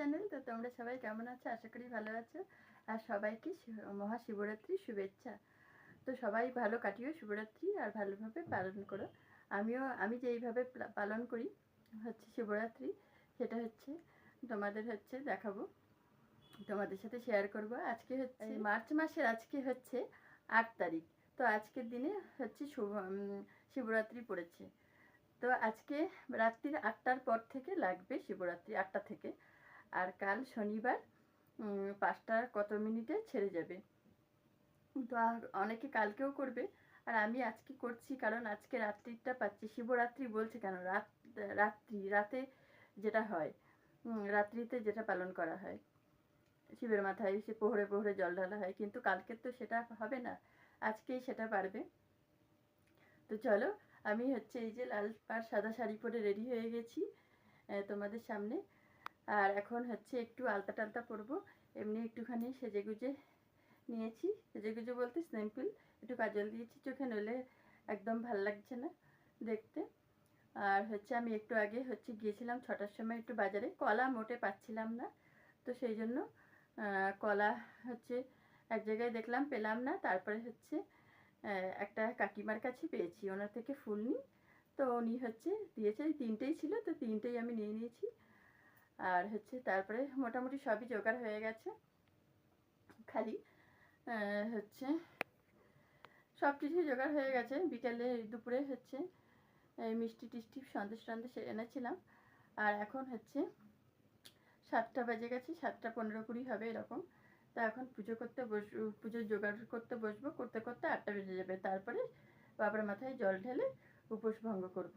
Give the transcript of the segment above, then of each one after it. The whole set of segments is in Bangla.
চ্যানেল তো তোমরা সবাই কেমন আছো? আশা করি ভালো আছো। আর সবাইকে মহাশিবরাত্রি শুভেচ্ছা। তো সবাই ভালো কাটিও শিবরাত্রি আর ভালোভাবে পালন করো। আমিও আমি যেইভাবে প্লা- পালন করি হচ্ছে শিবরাত্রি সেটা হচ্ছে তোমাদের হচ্ছে দেখাবো। তোমাদের সাথে শেয়ার করব। আজকে হচ্ছে মার্চ মাসের আজকে হচ্ছে আট তারিখ। তো আজকের দিনে হচ্ছে শুভ শিবরাত্রি পড়েছে। তো আজকে রাত্রির আটটার পর থেকে লাগবে শিবরাত্রি আটটা থেকে। আর কাল শনিবার উম, পাঁচটার কত মিনিটে ছেড়ে যাবে। তো আর অনেকে কালকেও করবে আর আমি আজকে করছি কারণ আজকে রাত্রিটা পাচ্ছি। শিবরাত্রি বলছে কেন? রাত রাত্রি রাতে যেটা হয় রাত্রিতে যেটা পালন করা হয় শিবের মাথায় সে পোহরে পোহরে জল ঢালা হয় কিন্তু কালকে তো সেটা হবে না আজকেই সেটা পারবে। তো চলো আমি হচ্ছে এই যে লাল পাড় সাদা শাড়ি পরে রেডি হয়ে গেছি তোমাদের সামনে আর এখন হচ্ছে একটু আলতা টালতা পরবো এমনি একটুখানি সেজে গুজে নিয়েছি। সেজে গুজে বলতে সিম্পল, একটু কাজল দিয়েছি চোখে, নইলে একদম ভালো লাগছে না দেখতে। আর হচ্ছে আমি একটু আগে হচ্ছে গিয়েছিলাম ছটার সময় একটু বাজারে, কলা মোটে পাচ্ছিলাম না। তো সেই জন্য কলা হচ্ছে এক জায়গায় দেখলাম পেলাম না। তারপরে হচ্ছে একটা কাকিমার কাছে পেয়েছি। ওনার থেকে ফুল নিই। তো উনি হচ্ছে দিয়েছে তিনটেই ছিল। তো তিনটেই আমি নিয়ে নিয়েছি। আর হচ্ছে তারপরে মোটামুটি সবই জোগাড় হয়ে গেছে, খালি হচ্ছে সব কিছুই জোগাড় হয়ে গেছে। বিকেলে দুপুরে হচ্ছে মিষ্টি টিষ্টি সন্দেশ টন্দেশ এনেছিলাম। আর এখন হচ্ছে সাতটা বাজে গেছে, সাতটা পনেরো কুড়ি হবে এরকম। তো এখন পুজো করতে বস পুজোর জোগাড় করতে বসবো, করতে করতে আটটা বেজে যাবে। তারপরে বাবার মাথায় জল ঢেলে উপোস ভঙ্গ করব।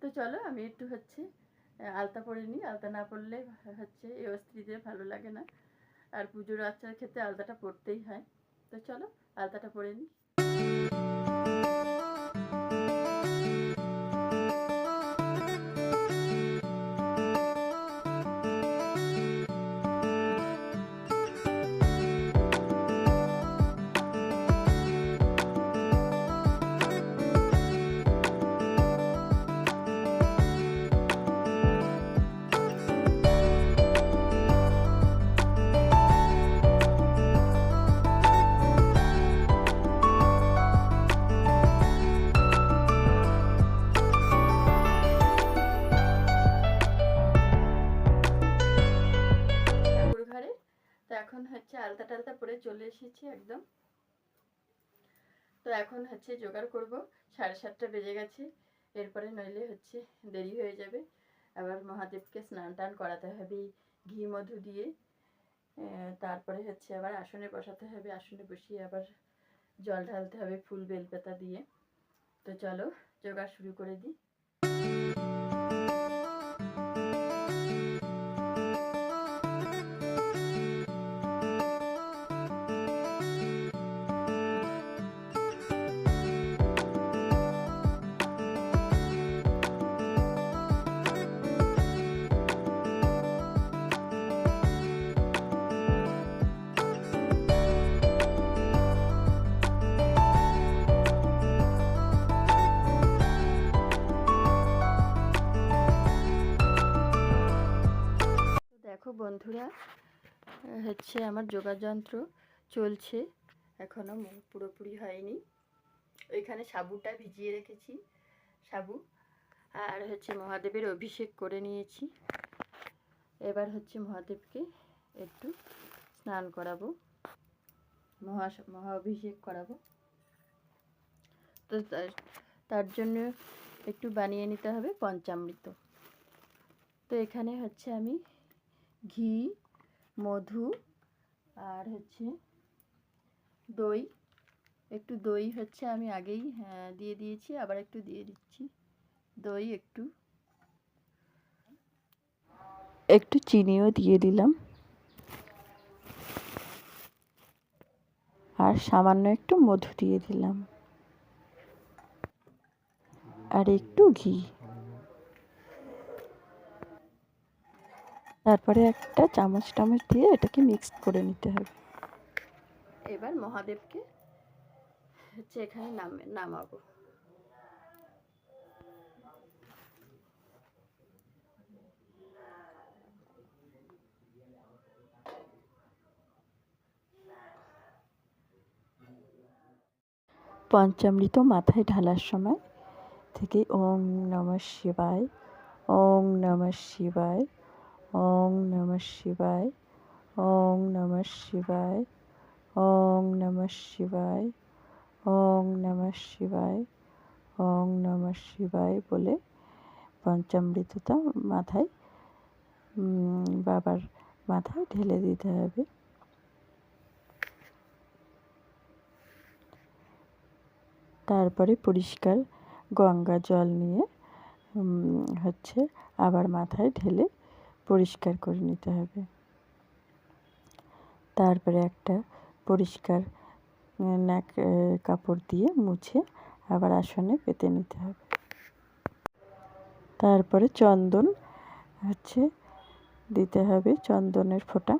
তো চলো আমি একটু হচ্ছে আলতা পরে নিই আলতা না পরলে হচ্ছে এই স্ত্রীদের ভালো লাগে না। আর পুজোর আচার ক্ষেত্রে আলতাটা পরতেই হয়। তো চলো, আলতাটা পরে নিই চলে একদম। তো এখন হচ্ছে জোগাড় করব। সাড়ে সাতটা বেজে গেছে। এরপরে নইলে হচ্ছে দেরি হয়ে যাবে। আবার মহাদেবকে স্নান টান করাতে হবে, ঘি, মধু দিয়ে। তারপরে হচ্ছে আবার আসনে বসাতে হবে। আসনে বসিয়ে আবার জল ঢালতে হবে ফুল বেলপাতা দিয়ে। তো চলো, জোগাড় শুরু করে দিই। হচ্ছে আমার যোগাযন্ত্র চলছে। এখনও পুরোপুরি হয়নি। ওইখানে সাবুটা ভিজিয়ে রেখেছি, সাবু। আর হচ্ছে মহাদেবের অভিষেক করে নিয়েছি। এবার হচ্ছে মহাদেবকে একটু স্নান করাবো। মহা মহা অভিষেক করাবো। তো তার- তার জন্য একটু বানিয়ে নিতে হবে পঞ্চামৃত। তো এখানে হচ্ছে আমি ঘি মধু আর হচ্ছে দই। একটু দই হচ্ছে আমি আগেই হ্যাঁ, দিয়ে দিয়েছি আবার একটু দিয়ে দিচ্ছি। দই একটু। একটু চিনিও দিয়ে দিলাম। আর সামান্য একটু মধু দিয়ে দিলাম। আর একটু ঘি। তারপরে একটা চামচ টামচ দিয়ে এটাকে মিক্সড করে নিতে হবে। এবার মহাদেবকে হচ্ছে এখানে নামে নামাবো। পঞ্চামৃত মাথায় ঢালার সময় থেকে ওম নমঃ শিবায় ওম নমঃ শিবায়। ওং নমঃ শিবায় ওং নমঃ শিবায় ওং নমঃ শিবায় ওং নমঃ শিবায় ওং নমঃ শিবায় বলে পঞ্চামৃতটা মাথায় বাবার মাথায় ঢেলে দিতে হবে। তারপরে পরিষ্কার গঙ্গা জল নিয়ে হচ্ছে আবার মাথায় ঢেলে পরিষ্কার করে নিতে হবে। তারপরে একটা পরিষ্কার ন্যাক কাপড় দিয়ে মুছে আবার আসনে পেতে নিতে হবে। তারপরে চন্দন হচ্ছে, দিতে হবে চন্দনের ফোঁটা।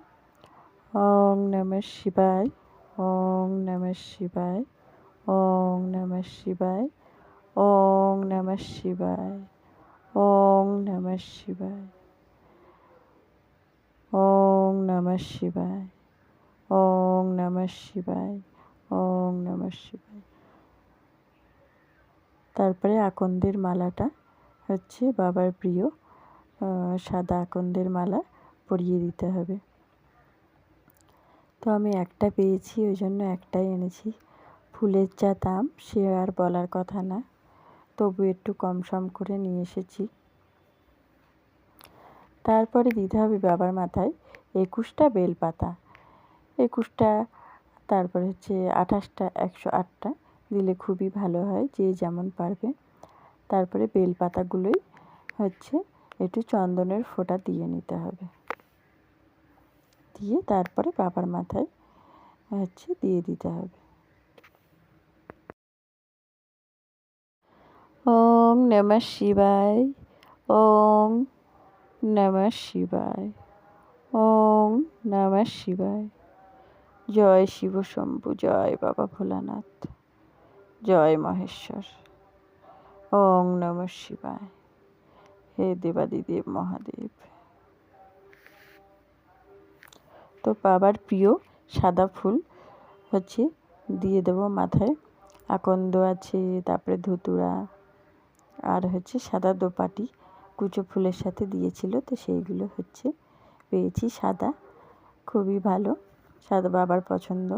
ওং নমঃ শিবায়, ওং নমঃ শিবায়, ওং নমঃ শিবায়, ওং নমঃ শিবায়, ওং নমঃ শিবায় ওং নমঃ শিবায়। ওং নমঃ শিবায়। ওং নমঃ শিবায়। তারপরে আকন্দের মালাটা হচ্ছে বাবার প্রিয় সাদা আকন্দের মালা পরিয়ে দিতে হবে। তো আমি একটা পেয়েছি, ওই জন্য একটাই এনেছি। ফুলের যা দাম, সে আর বলার কথা না। তবু একটু কম সম করে নিয়ে এসেছি। তারপরে দিতে হবে বাবার মাথায় একুশটা বেলপাতা। একুশটা, তারপরে হচ্ছে আঠাশটা, একশো আটটা দিলে খুবই ভালো হয়, যে যেমন পারবে। তারপরে বেলপাতাগুলোই হচ্ছে একটু চন্দনের ফোঁটা দিয়ে নিতে হবে। দিয়ে তারপরে বাবার মাথায় হচ্ছে দিয়ে দিতে হবে। ওম নমঃ শিবায়, ওম নমঃ শিবায়। ওম নমঃ শিবায়। জয় শিব শম্ভু, জয় বাবা ভোলানাথ, জয় মহেশ্বর। ওং নমঃ শিবায়। হে দেবাদিদেব মহাদেব। তো বাবার প্রিয় সাদা ফুল হচ্ছে দিয়ে দেবো মাথায়। আকন্দ আছে, তারপরে ধুতুরা, আর হচ্ছে সাদা দোপাটি কুচো ফুলের সাথে দিয়েছিল, তো সেইগুলো হচ্ছে পেয়েছি সাদা খুবই ভালো। সাদা বাবার পছন্দ।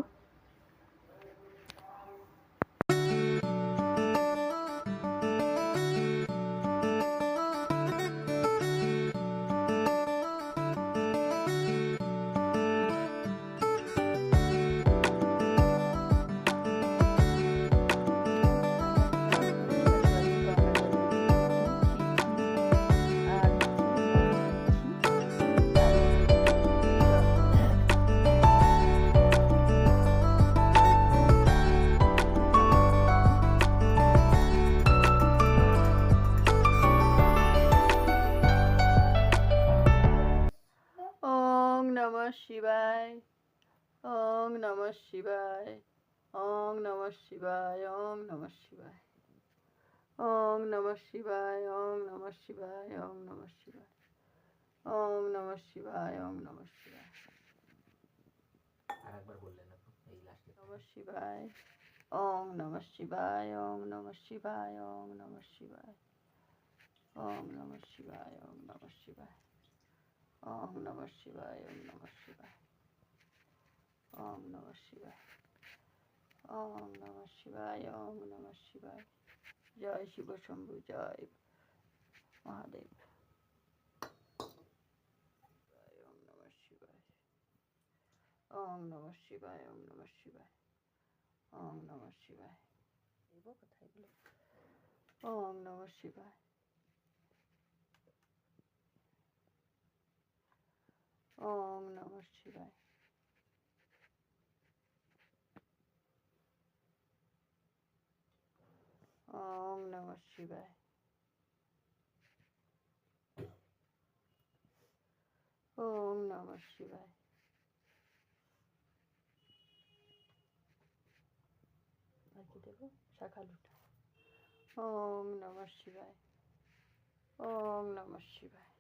শিবায় ওং নমঃ শিবায় ওং নমঃ শিবায় ওং নমঃ শিবায় ওং নমঃ শিবায় ওং নমঃ শিবায় ওং নমঃ শিবায় ওং নমঃ শিবায় ওং নমঃ শিবায় আরেকবার বললেন এই লাস্টে নমঃ শিবায় ওং নমঃ শিবায় ওং নমঃ শিবায় ওং নমঃ শিবায় ওং নমঃ শিবায় ওং নমঃ শিবায় ওং নমঃ শিবায় ওং নমঃ শিবায় ওং নমঃ শিবায় ওং নমঃ শিবায় ওং নমঃ শিবায় জয় শিব শম্ভু জয় মহাদেব ওং নমঃ শিবায় ওং নমঃ শিবায় ওং নমঃ শিবায় ওং নমঃ শিবায় কোথায় গেল ওং নমঃ শিবায় ওং নমঃ শিবায়। ওং নমঃ শিবায়। ওং নমঃ শিবায়। আর কি দেবো? শাখা লুটা। ওং নমঃ শিবায়। ওং নমঃ শিবায়।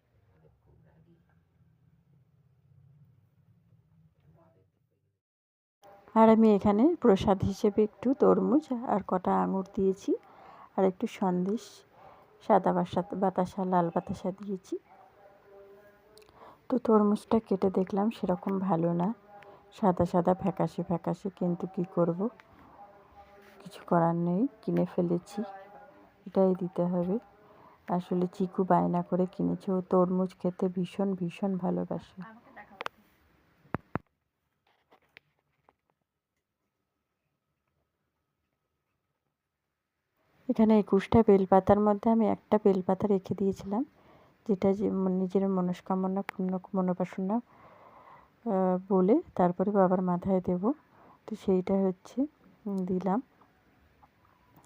আর আমি এখানে প্রসাদ হিসেবে একটু তরমুজ আর কটা আঙুর দিয়েছি আর একটু সন্দেশ, সাদা বাসা, বাতাসা, লাল বাতাসা দিয়েছি। তো তরমুজটা কেটে দেখলাম সেরকম ভালো না। সাদা সাদা ফ্যাকাশে ফ্যাকাশে কিন্তু কি করব? কিছু করার নেই, কিনে ফেলেছি। এটাই দিতে হবে। আসলে চিকু বায়না করে কিনেছে। ও তরমুজ খেতে ভীষণ ভীষণ ভালোবাসে। এখানে একুশটা বেলপাতার মধ্যে আমি একটা বেলপাতা রেখে দিয়েছিলাম, যেটা যে নিজের মনস্কামনা পূর্ণ মনোবাসনা বলে তারপরে বাবার মাথায় দেব। তো সেইটা হচ্ছে দিলাম।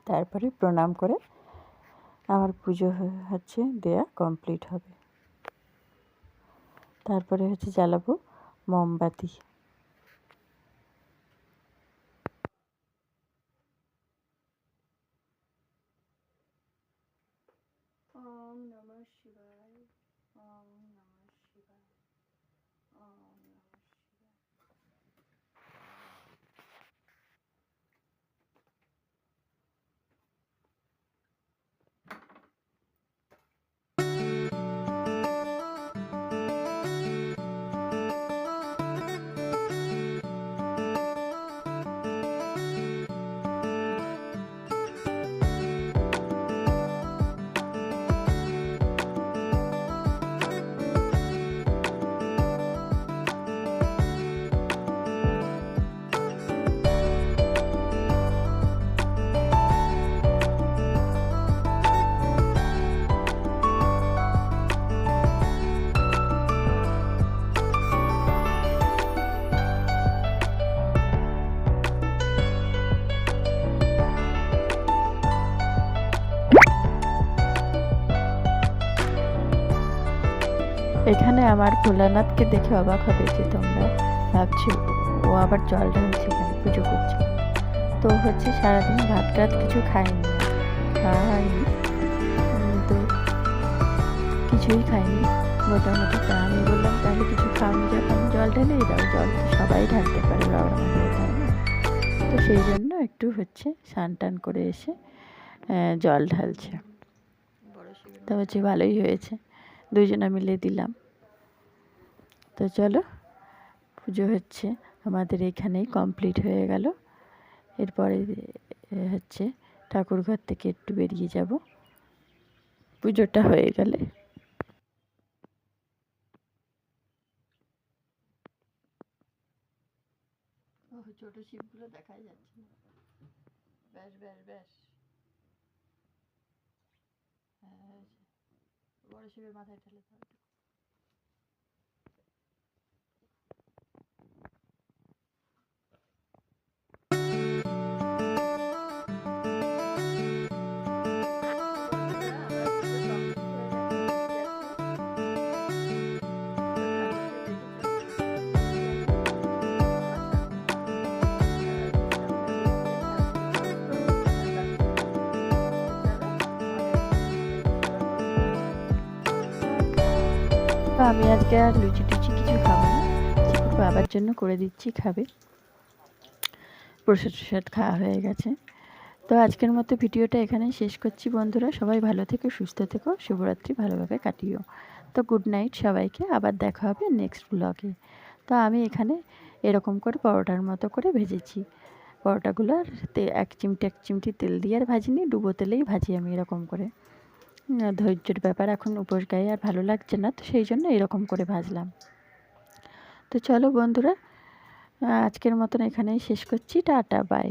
তারপরে প্রণাম করে আমার পুজো হচ্ছে দেয়া কমপ্লিট হবে। তারপরে হচ্ছে জ্বালাবো মোমবাতি। এখানে আমার ভোলানাথকে দেখে অবাক হবে যে তোমরা ভাবছ ও আবার জল ঢালছে কেন? পুজো করছে। তো হচ্ছে সারাদিন ভাত টাত কিছু খাইনি খাইনি তো কিছুই খাইনি মোটামুটি তা আমি বললাম তাহলে কিছু খাওনি যখন জল ঢেলেই দাও জল তো সবাই ঢালতে পারে বাবার তো সেই জন্য একটু হচ্ছে স্নান টান করে এসে জল ঢালছে। তো হচ্ছে ভালোই হয়েছে। দুজনে মিলে দিলাম। তো চলো, পুজো হচ্ছে, আমাদের এখানেই কমপ্লিট হয়ে গেল। এরপরে হচ্ছে ঠাকুরঘর থেকে একটু বেরিয়ে যাব। পুজোটা হয়ে গেলে। ছোট শিবগুলো দেখাই যাচ্ছে ব্যাস ব্যাস ব্যাস। হ্যাঁ বড় শিবের মাথায় ঠেলে দাও। আমি আজকে আর লুচি টুচি কিছু খাব না। বাবার জন্য করে দিচ্ছি, খাবে। প্রসাদ টসাদ খাওয়া হয়ে গেছে। তো আজকের মতো ভিডিওটা এখানে শেষ করছি বন্ধুরা। সবাই ভালো থেকো, সুস্থ থেকো, শুভরাত্রি, ভালোভাবে কাটিও। তো গুড নাইট সবাইকে, আবার দেখা হবে নেক্সট ব্লগে। তো আমি এখানে এরকম করে পরোটার মতো করে ভেজেছি। পরোটাগুলো আর এক চিমটি এক চিমটি তেল দিয়ে আর ভাজিনি, ডুবো তেলেই ভাজি আমি এরকম করে। ধৈর্যের ব্যাপার এখন উপোস গায়ে আর ভালো লাগছে না, তো সেই জন্য এরকম করে ভাজলাম। তো চলো বন্ধুরা আজকের মতন এখানেই শেষ করছি, টাটা বাই